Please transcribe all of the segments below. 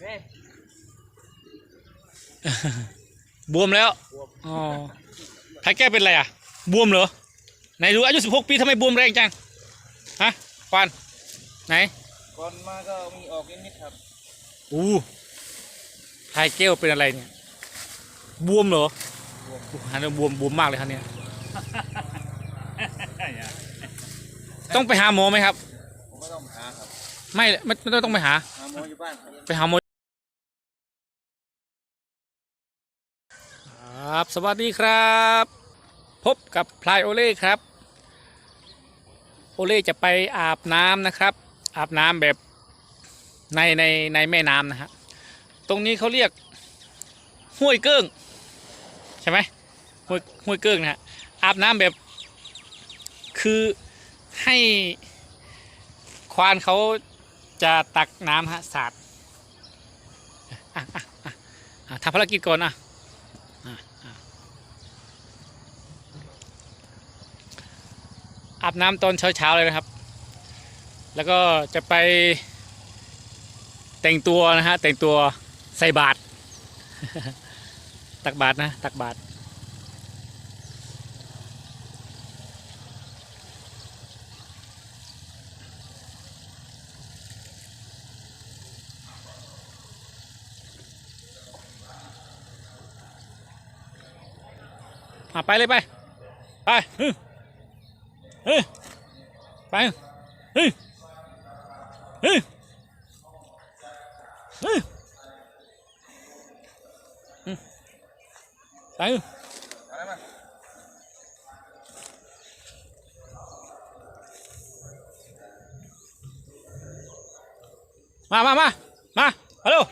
เฮ้ยบวมแล้วบวมอ๋อไทยแก้วเป็นไรอะ บวมเหรอไหนดูอายุสิบหกปีทำไมบวมแรงจังฮะควันไหนก่อนมาก็มีออกนิดๆครับอู้ไทยแก้วเป็นอะไรเนี่ยบวมเหรอบวมอู้หันมาบวมบวมมากเลยครับเนี่ยต้องไปหาหมอไหมครับผมก็ต้องหาครับไม่ไม่ไม่ต้องต้องไปหาหาหมออยู่บ้านครับไปหาหมอ ครับสวัสดีครับ พบกับพลายโอเล่ครับ โอเล่จะไปอาบน้ำนะครับ อาบน้ำแบบในในในแม่น้ำนะฮะตรงนี้เขาเรียกห้วยเกิ้งใช่ไหมห้วยห้วยเกิ้งนะฮะอาบน้ำแบบ คือให้ควานเขาจะตักน้ำฮะสาดอะอะอะทำภารกิจก่อนอะอ่ อาบน้ำตอนเช้าๆเลยนะครับ แล้วก็จะไปแต่งตัวนะฮะแต่งตัวใส่บาตรตักบาตรนะตักบาตรไปเลยไป ไป Ê. Phải không? Ê. Ê. Ê. Ừ. Phải không? Ma ma ma. Ma. Alo.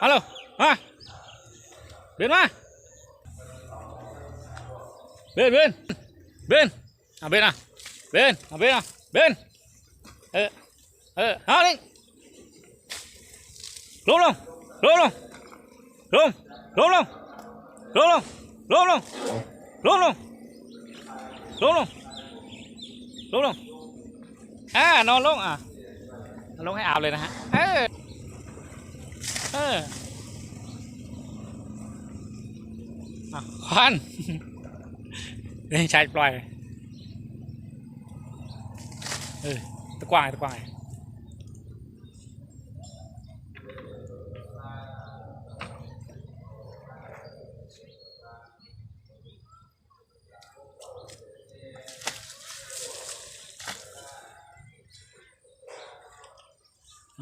Alo. Ma. bên ma. bên bên bên ามาเบนมาเบนเบนเบนอะเบนอะเอะเบนอะเบนเออเออเอานี่ลงลงลงลงลงลงลงลงลงลงลงลงลงลงลงลงลงอ่านอนลงอะลงให้อาบเลยนะฮะเออเอออะควันนี่ชายปล่อย ừ tao qua này tao qua này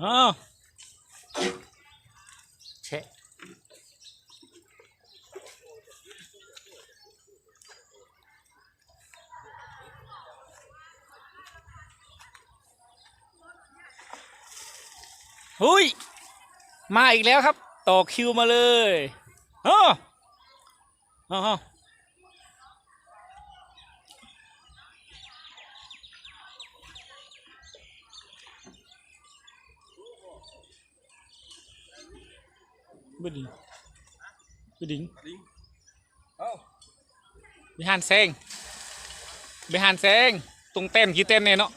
Oh. หุยมาอีกแล้วครับ ต่อคิวมาเลยเอ้าเอ้าเอ้าบดิงบดิงลิงเอ้าไปหันแซงไปหันแซงตรงเต้นกี่เต้นเนี่ยเนาะ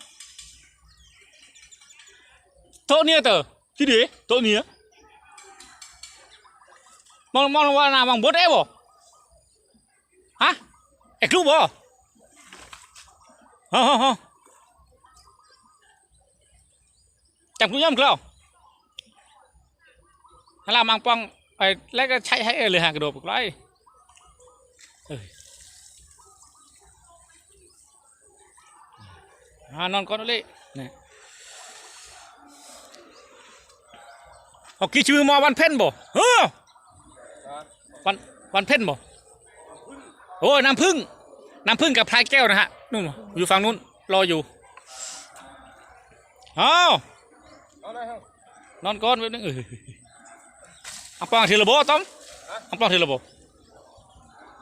โต๊ะเนี่ยเตอ কি রে তো নিয়ে มองมองว่านามัง হ্যাঁ একটু বো হ্যাঁ হ্যাঁ হ্যাঁ จับคุณย่อมกล้าฮลามังปองไปแล้วก็ใช้ให้เลยหากระโดดไปไรฮานอนก่อนเลยเนี่ย เอากี่ชื่อมาวันเพ็ญบ่เออครับวันวันเพ็ญบ่โอ้ยน้ำผึ้งน้ำผึ้งกับพลายแก้วนะฮะนู่นอยู่ฝั่งนู้นรออยู่เอาเอาเลยครับนอนก่อนแป๊บนึงเอออังปองทีละบ่ต้อมอังปองทีละบ่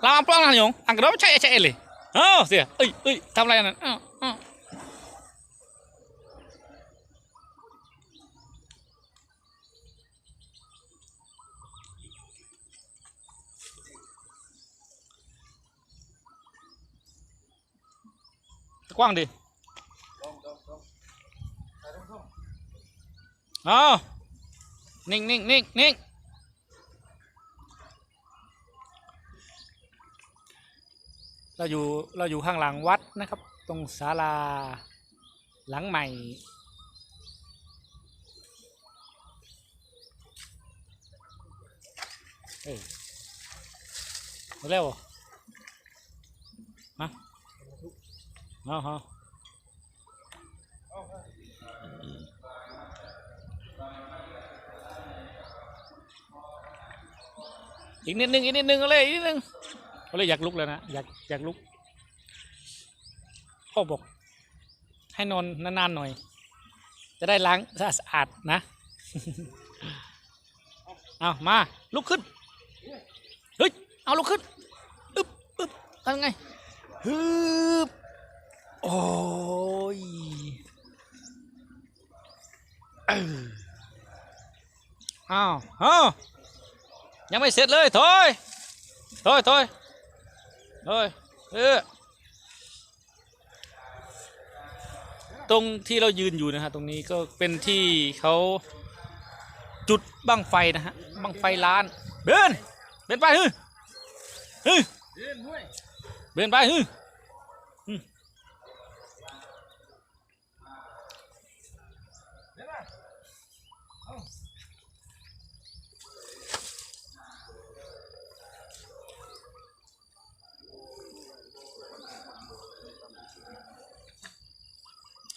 ลาอังปองนั่นหยงอังกระโดดใช่ใช่เลยเอ้าเสียเอ้ยเอ้ยทำอะไรนั่นอ้าวอ้าว กว้างดิองลองลองถ่ายรูปเอานิ่งนิ่งนิ่งนิ่งเราอยู่เราอยู่ข้างหลังวัดนะครับ ตรงศาลาหลังใหม่เอ้ยเร็วมา เอาเอาอีกนิดนึงอีกนิดนึงเอาเลยอีกนิดนึงเอาเลยอยากลุกแล้วนะอยากอยากลุกพ่อบอกให้นอนนานๆหน่อย จะได้ล้างสะอาดๆนะ เอามาลุกขึ้น เฮ้ย เอาลุกขึ้น อึ๊บอึ๊บทำไงฮึบ อ้ยเอ้าวอ้าวยังไม่เสร็จเลยถอยถอยถอยถอยเออตรงที่เรายืนอยู่นะฮะตรงนี้ก็เป็นที่เขาจุดบั้งไฟนะฮะบั้งไฟล้านเบนเบนไปฮึฮึเดินห้วยเบนไปฮึฮึ เดินมา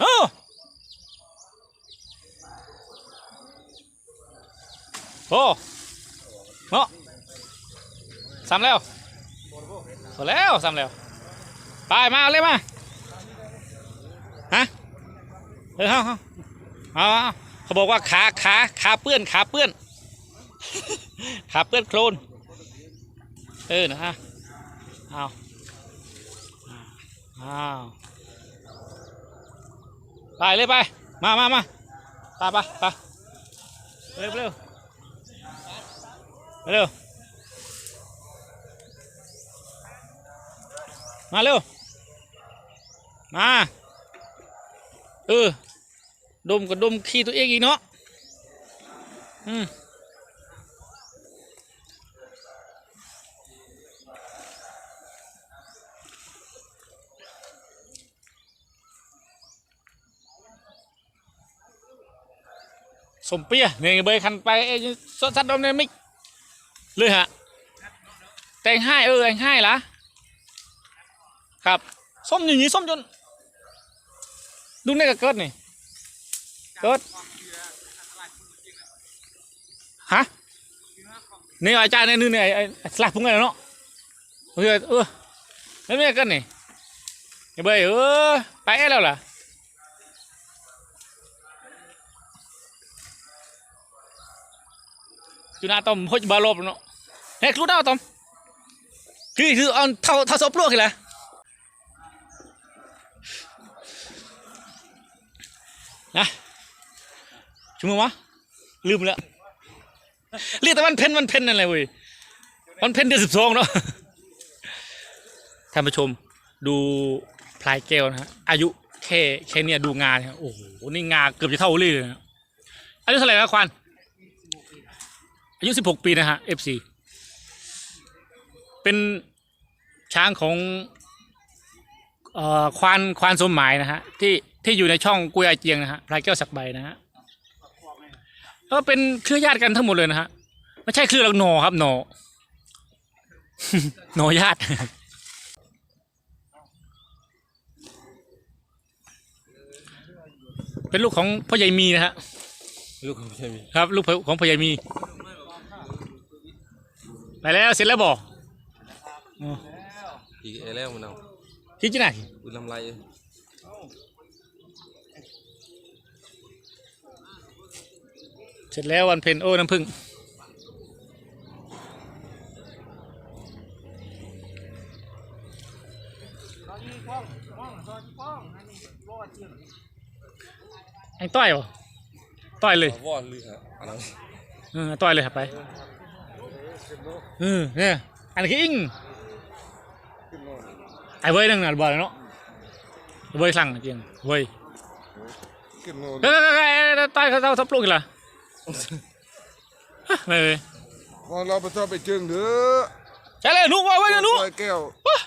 เอ้า โอ้เนาะซ้ำแล้วพอแล้วซ้ำแล้ว ไปมาเลยมาฮะเออเอาเอาเอาเอาเขาบอกว่าขาขาขาเปื้อนขาเปื้อนขาเปื้อนโคลนเออนะฮะเอาอ้าวไปเลยไป มามามาไปไปไปเร็วเร็ว มาเร็ว มาเร็ว มา เออ ดมกับดมขี้ตัวเองอีกเนาะ อืมสมเปียเนี่ยเบยคันไปเอ้ยสดสัตว์ดมเนี่ยไม่ เลยฮะแต่งให้เออแต่งให้ละครับส้มอย่างนี้ส้มจนดูนี่ก็เกิดนี่เกิดฮะนี่อาจารย์เนี่ยนึงเนี่ยไอ้ไอสลักพุงไงเนาะเออเออแล้วนี่ก็เกิดนี่ไอ้เบยเออไปแล้วล่ะ จุนาตอมพจบาลบเนาะเฮ้ยครูดาวตอมคือคือเอาเท่าเท่าซบลวกเลยแหละนะชั่วโมวะลืมแล้วเรียกแต่วันเพ็ญวันเพ็ญนั่นแหละเว้ยวันเพ็ญเดือนสิบสองเนาะท่านผู้ชมดูพลายแก้วนะฮะอายุแค่แค่เนี้ยดูงานโอ้โหนี่งาเกือบจะเท่าลี่เลยนะอายุเท่าไหร่แล้วควาน อายุ 16 ปีนะฮะ FC เป็นช้างของเอ่อควานควานสมหมายนะฮะที่ที่อยู่ในช่องกุยอาเจียงนะฮะพลายแก้วสักใบนะฮะก็เป็นเครือญาติกันทั้งหมดเลยนะฮะไม่ใช่เครือหรอกหนอครับหนอหนอญาติเป็นลูกของพ่อใหญ่มีนะฮะลูกของใช่ไหมครับ ลูกของพ่อใหญ่มี ไปแล้วเสร็จแล้วบอกอีกแล้วมันเอาที่ที่ไหนอุลำไรเสร็จแล้ววันเพ็ญโอ้น้ำผึ้งตอนนี้ป้องป้องตอนนี้ป้องอันนี้รอดเชื่อไอ้ต้อยเหรอต้อยเลยวอดลือฮะอันนั้นเออต้อยเลยครับไป เออเนี่ยอันนี้อิงไอ้เว้ยนั่งหนาบ่อเนาะเว้ยสั่งจริงเว้ยขึ้นโน่นเฮ้ยเฮ้ยเฮ้ยเฮ้ยต้อยเขาเขาทับลูกอีกเหรอไม่เลยมอเราไปชอบไปจึงเด้อใช่เลยนุ๊กว่าไว้นะนุ๊กใส่แก้ว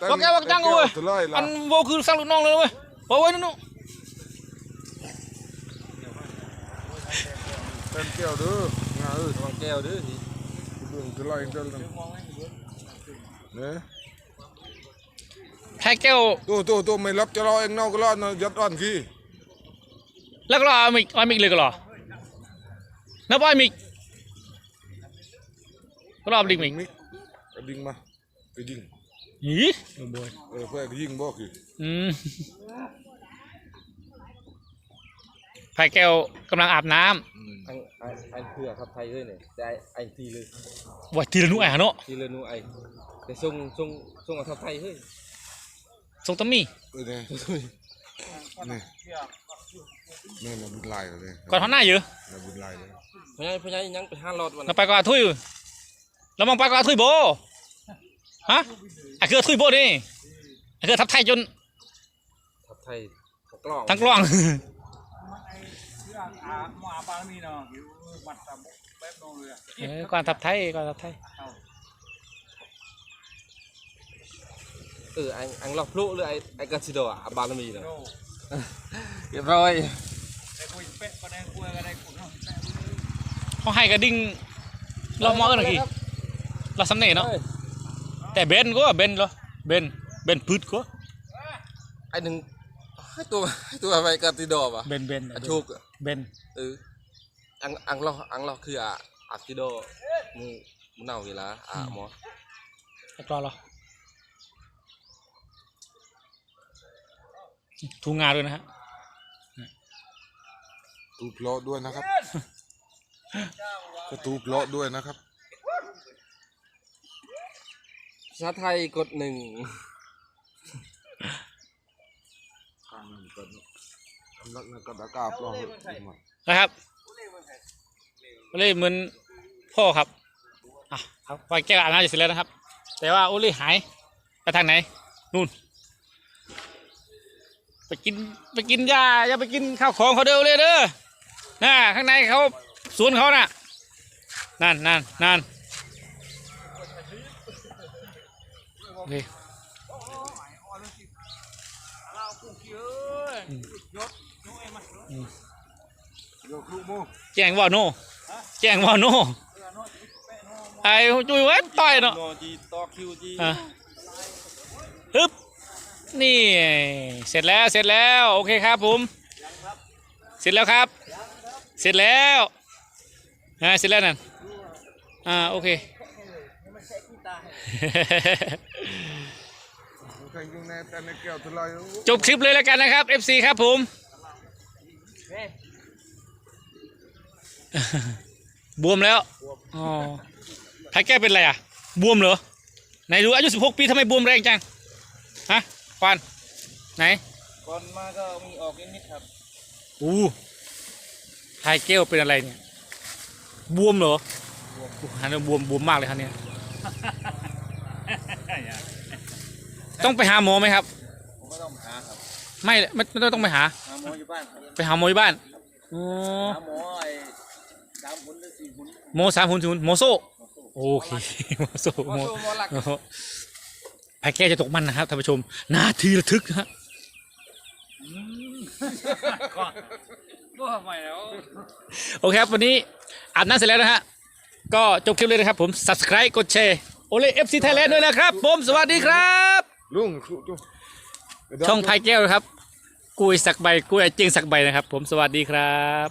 บอกแกว่าจังเว้ยอันโวคือสร้างลูกน้องเลยเว้ยบอกไว้นะนุ๊กเต็มแก้วเด้องาเอ้ยวางแก้วเด้อสิเรื่องตะไลเด้อเนี่ยแพ้แก้วตัวตัวตัวไม่รับจะรอเองเนาก็รอดนะยัดอ่ อนขี้แล้วก็รอเอามิกเอามิกเลยก็รอนับว่ามิกก็รอบลิงมิกมิกเอาดิ่งมาไปยิงหีโอ้โหเออเพื่อนก็ยิงบอกคืออืมแพ้แก้วกำลังอาบน้อืม อันอันอันเพื่อครับไทยเอ้ยเนี่ยได้ไอทีเลยำว่าทีละนุ๊กอะเนาะทีเลยหนูไอแต่ส่งส่งส่งเอาทับไทยเฮ้ยส่งตะมี่เออเนี่ยนี่นี่เราบุญลายเลยก่อนเขาหน้าอยู่เราบุญลายเลยเพราะงั้นเพราะงั้นยังไปห้าหลอดวันเราไปก่อนทุยเรามองไปก่อนทุยโบฮะไอ้คือทุยโบนี่ไอ้คือทับไทยจนทับไทยทับกล้องทั้งกล้อง กแป๊บนองเลยอะเออก่อนทับไทยก่อนทับไทยเอออันอันหลอกพลุหรือไอไอกาซิโดอะบาลมีเนาะโน่เรียบร้อยไอ้คุยเป๊ะก็ได้คุยก็ได้คุณเนาะแป๊ะเขาให้กระดิ่งเรามองกันหน่อยกี่เราสำเนียงเนาะเอ้ยแต่เบนก็เบนเหรอเบนเบนพืชก็ไอหนึ่ง ให้ตัวให้ตัวไปกาซิโดป่ะเบนเบนอันโชคอะเบนเอออังอังหลอกอังหลอกคืออะอาซิโดมึงมึงเน่าเวลาอะหมอไอ้กรอเหรอทูงาด้วยนะฮะตูเพลาะด้วยนะครับก็ตูเพลาะด้วยนะครับภาษาไทยกดหนึ่ง ข้างนึงก็กำลังกระดากาปลองอีกหน่อยนะครับโอเล่เหมือนพ่อครับอะครับไปแก้วอาบน้ำจะเสร็จแล้วนะครับ แต่ว่าโอเล่หายไปทางไหนนู่น ไปกินไปกินหญ้าอย่าไปกินข้าวของเขาเด้อโอเล่เด้อน่ะข้างในเขาสวนเขาน่ะนั่นนั่นนั่นโอเค เรากูเยอะ อืม ยศโน่ไอ้มัน โยกลูกโม แจ้งว่าโนแจ้งว่าโนไอ้จุยเว้ยต่อยเนาะโนจีต่อคิวจีอะฮึบนี่เสร็จแล้วเสร็จแล้วโอเคครับผมเสร็จแล้วครับ เสร็จแล้วอ่าเสร็จแล้วนั่นอ่าโอเค จบคลิปเลยแล้วกันนะครับ FC ครับผม บวมแล้วอ๋อใครแก้เป็นอะไรอะ บวมเหรอ ไหนดูอายุ 16 ปีทำไมบวมแรงจัง ฮะควานไหนก่อนมาก็มีออกนิดๆครับ อู้ไทยเกลเป็นอะไรเนี่ย บวมเหรออู้หันมาบวมบวมมากเลยครับเนี่ย ต้องไปหาหมอไหมครับ ผมก็ต้องหาครับไม่ไม่ไม่ต้องต้องไปหา หาหมออยู่บ้านครับไปหาหมอที่บ้านอ๋อหาหมอไอ้สามคนหรือสี่คนโมสามหุ่นศูนย์โมโซโอเคโมโซหมอโมสู้หมอหลัก โอ้โหไผ่แก้จะตกมันนะครับท่านผู้ชมนาทีระทึกนะฮะก็ทำไมแล้วโอเคครับวันนี้อาบน้ำเสร็จแล้วนะฮะก็จบคลิปเลยนะครับผม subscribe กดแชร์โอเล่เอฟซีไทยแลนด์ด้วยนะครับผมสวัสดีครับ ลุงสู้จุช่องไผ่แก้วนะครับ กุยสักใบกุยเจงสักใบนะครับ ผมสวัสดีครับ